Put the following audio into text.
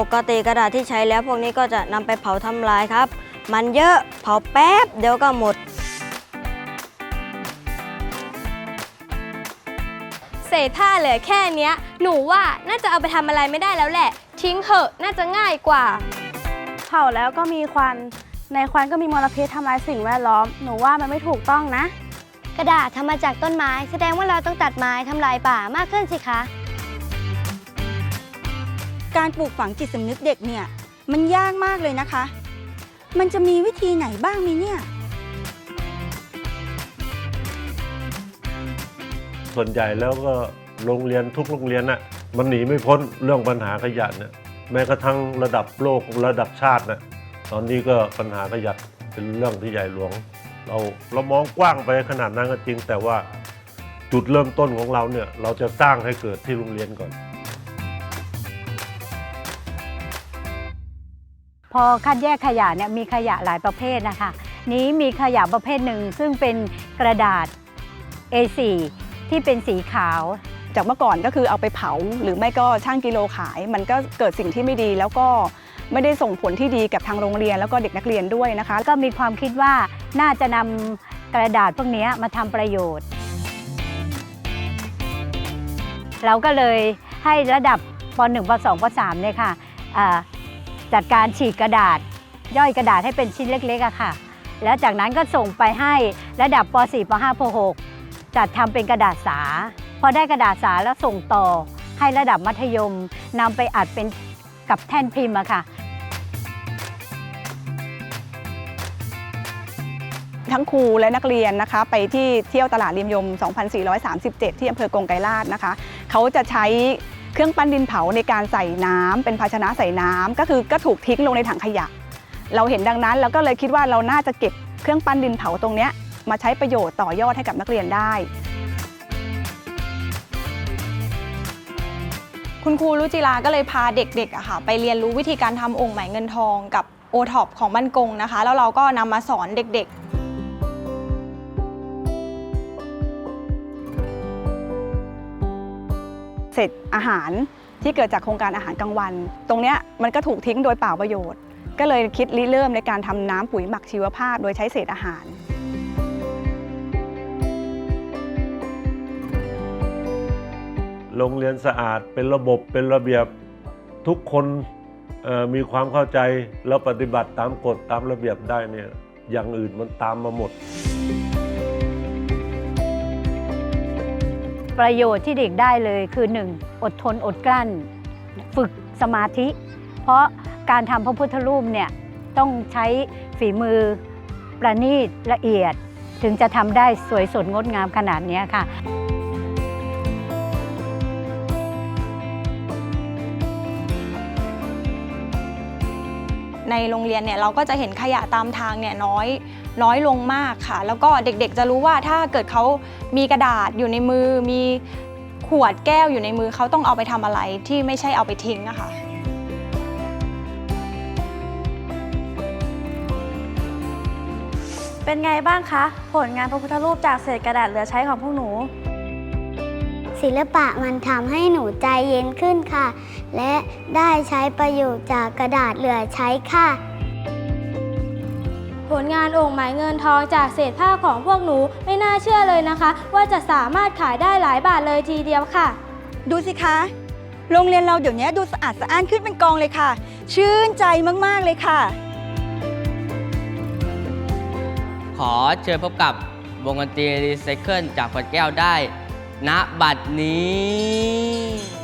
ปกติกระดาษที่ใช้แล้วพวกนี้ก็จะนำไปเผาทำลายครับ มันเยอะเผาแป๊บเดี๋ยวก็หมด เศษผ้าเหลือแค่เนี้ย หนูว่าน่าจะเอาไปทำอะไรไม่ได้แล้วแหละ ทิ้งเถอะน่าจะง่ายกว่า เผาแล้วก็มีควัน ในควันก็มีมลพิษทำลายสิ่งแวดล้อม หนูว่ามันไม่ถูกต้องนะ กระดาษทำมาจากต้นไม้ แสดงว่าเราต้องตัดไม้ทำลายป่ามากขึ้นสิคะ การปลูกฝังจิตสำนึกเด็กเนี่ย มันยากมากเลยนะคะ มันจะมีวิธีไหนบ้างไหมเนี่ย ส่วนใหญ่แล้วก็โรงเรียนทุกโรงเรียนน่ะมันหนีไม่พ้นเรื่องปัญหาขยะเนี่ยแม้กระทั่งระดับโลกระดับชาตินะตอนนี้ก็ปัญหาขยะเป็นเรื่องที่ใหญ่หลวง เราเรามองกว้างไปขนาดนั้นก็จริง แต่ว่าจุดเริ่มต้นของเราเนี่ยเราจะสร้างให้เกิดที่โรงเรียนก่อน พอคัดแยกขยะเนี่ยมีขยะหลายประเภทนะคะ นี้มีขยะประเภทหนึ่งซึ่งเป็นกระดาษ A4 ที่เป็นสีขาว จากเมื่อก่อนก็คือเอาไปเผาหรือไม่ก็ช่างกิโลขาย มันก็เกิดสิ่งที่ไม่ดีแล้วก็ไม่ได้ส่งผลที่ดีกับทางโรงเรียนแล้วก็เด็กนักเรียนด้วยนะคะ ก็มีความคิดว่าน่าจะนำกระดาษพวกนี้มาทำประโยชน์ เราก็เลยให้ระดับป .1 ป .2 ป .3 เนี่ยค่ะอ่า จัดการฉีกกระดาษ ย่อยกระดาษให้เป็นชิ้นเล็กๆอะค่ะ แล้วจากนั้นก็ส่งไปให้ระดับป .4 ป .5 ป .6 จัดทำเป็นกระดาษสา พอได้กระดาษสาแล้วส่งต่อ ให้ระดับมัธยมนำไปอัดเป็นกับแท่นพิมพ์อะค่ะทั้งครูและนักเรียนนะคะ ไปที่เที่ยวตลาดริมยม 2437 ที่อำเภอกงไกรลาดนะคะ เขาจะใช้ เครื่องปั้นดินเผาในการใส่น้ำเป็นภาชนะใส่น้ำก็คือก็ถูกทิ้งลงในถังขยะ เราเห็นดังนั้นเราก็เลยคิดว่าเราน่าจะเก็บเครื่องปั้นดินเผาตรงนี้มาใช้ประโยชน์ต่อยอดให้กับนักเรียนได้ คุณครูรุจิราก็เลยพาเด็กๆอะค่ะ ไปเรียนรู้วิธีการทำองค์ไหมเงินทองกับโอท็อปของบ้านกงนะคะ แล้วเราก็นำมาสอนเด็กๆ ษอาหารที่เกิดจากโครงการอาหารกลางวัน ตรงเนี้ยมันก็ถูกทิ้งโดยเปล่าประโยชน์ ก็เลยคิดริเริ่มในการทำน้ำปุ๋ยหมักชีวภาพ โดยใช้เศษอาหารโรงเรียนสะอาดเป็นระบบเป็นระเบียบทุกคนมีความเข้าใจแล้วปฏิบัติตามกฎตามระเบียบได้เนี่ยอย่างอื่นมันตามมาหมด ประโยชน์ที่เด็กได้เลยคือ 1. อดทนอดกลั้น ฝึกสมาธิ เพราะการทำพระพุทธรูปเนี่ยต้องใช้ฝีมือประณีตละเอียด ถึงจะทำได้สวยสดงดงามขนาดนี้ค่ะ ในโรงเรียนเนี่ยเราก็จะเห็นขยะตามทางเนี่ยน้อยน้อยลงมากค่ะ แล้วก็เด็กๆจะรู้ว่าถ้าเกิดเขามีกระดาษอยู่ในมือ มีขวดแก้วอยู่ในมือเขาต้องเอาไปทำอะไรที่ไม่ใช่เอาไปทิ้งอะค่ะเป็นไงบ้างคะ ผลงานพระพุทธรูปจากเศษกระดาษเหลือใช้ของพวกหนู ศิลปะมันทำให้หนูใจเย็นขึ้นค่ะ และได้ใช้ประโยชน์จากกระดาษเหลือใช้ค่ะ ผลงานโอ่งไหมเงินทองจากเศษผ้าของพวกหนูไม่น่าเชื่อเลยนะคะ ว่าจะสามารถขายได้หลายบาทเลยทีเดียวค่ะ ดูสิคะ โรงเรียนเราเดี๋ยวนี้ดูสะอาดสะอ้านขึ้นเป็นกองเลยค่ะ ชื่นใจมาก ๆ เลยค่ะ ขอเชิญพบกับวงดนตรีรีไซเคิลจากขวดแก้วได้ ณบัดนี้